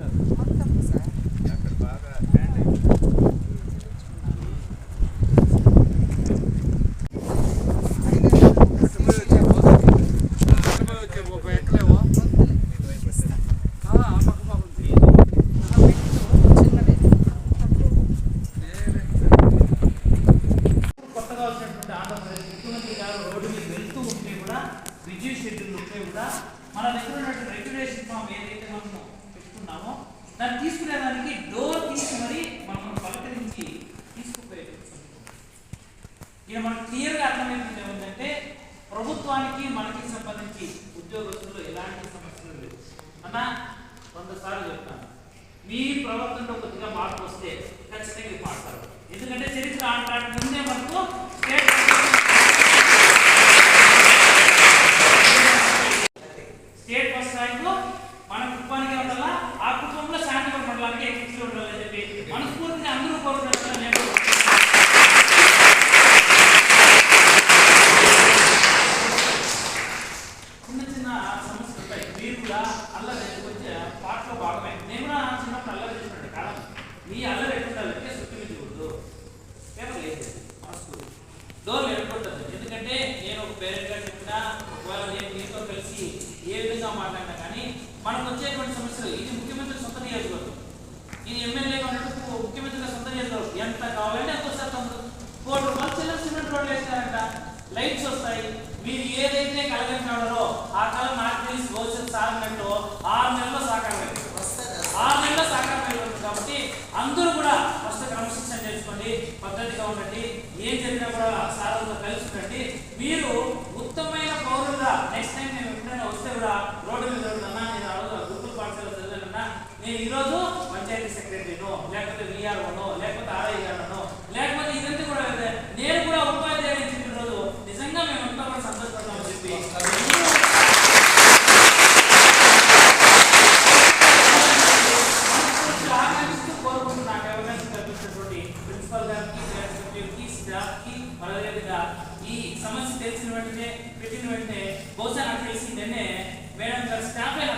మొత్తం అక్కడ బాగా కొత్తగా కూడా విజయ్ షెడ్యూల్ ఉంటే కూడా మన దగ్గర ఉన్నటువంటి రెగ్యులేషన్ ఫామ్ ఏదైతే దాన్ని తీసుకునేదానికి డోర్ తీసి మరి మనం పలకరించి తీసుకుపోయేది ఇక మనకు క్లియర్గా అర్థమైంది ఏమిటంటే ప్రభుత్వానికి మనకి సంబంధించి ఉద్యోగస్తులు ఎలాంటి సమస్యలు లేవు. అన్న వంద సార్లు చెప్తాను. మీ ప్రవర్తనలో కొద్దిగా మార్పు వస్తే ఖచ్చితంగా ఇది ఎందుకంటే చరిత్ర ఆడటానికి ముందే మనకు స్టేట్ స్టేట్ ఫస్ట్ ర్యాంకు మన కుటుంబానికి వల్ల ఆ కుటుంబంలో శాంతి మండలానికి ఎక్కించి ఉండాలని చెప్పి మనస్ఫూర్తిగా అందరూ కోరుకుంటున్నారు నేను చిన్న చిన్న సమస్యలపై మీరు కూడా అల్లరి కొంచెం పాటలో భాగమే. నేను కూడా చిన్నప్పుడు అల్లరి చేసినట్టు కాలం. మీ అల్లరి ఎట్టుండాలంటే సుట్టిమించకూడదు పేపర్ లేదు మనస్ఫూర్తి. డోర్లు ఎట్టుకుంటుంది ఎందుకంటే నేను ఒక పేరెంట్గా చెప్పినా మనకు వచ్చేటువంటి సమస్యలు ఇది ముఖ్యమంత్రి సొంత నియోజకవర్గం. ఇది ఎమ్మెల్యేగా ఉన్నట్టు ముఖ్యమంత్రి సొంత నియోజకవర్గం. ఎంత కావాలంటే అంత శాతం తమ్ముడు. కోటి రూపాయలు చిన్న సిమెంట్ రోడ్లు వేస్తారంట. లైట్స్ వస్తాయి. మీరు ఏదైతే కలగంటాడో ఆ కళ నాకు తెలిసి భవిష్యత్ సాగినట్టు ఆరు నెలల్లో సాకారం ఆరు నెలల్లో సాకారం కాబట్టి అందరూ కూడా ఫస్ట్ క్రమశిక్షణ చేసుకోండి పద్ధతిగా ఉండండి. ఏం జరిగినా కూడా సార్లతో కలిసి ఉండండి. నేను ఈరోజు పంచాయతీ సెక్రటరీనో లేకపోతే విఆర్ఓనో లేకపోతే ఆర్ఐఆర్ఓనో లేకపోతే ఇదంతా కూడా నేను కూడా ఉపాధ్యాయులు చెప్పిన రోజు నిజంగా మేము అంతా కూడా సంతోషపడతామని చెప్పి ఆకాంక్షిస్తూ కోరుకుంటున్న నాకు అవకాశం కల్పించినటువంటి ప్రిన్సిపల్ గారికి సెక్రటరీకి స్టాఫ్కి మరలేదుగా ఈ సమస్య తెలిసిన వెంటనే పెట్టిన వెంటనే బహుశా నాకు తెలిసి నిన్నే మేడం గారు స్టాఫ్ అయినా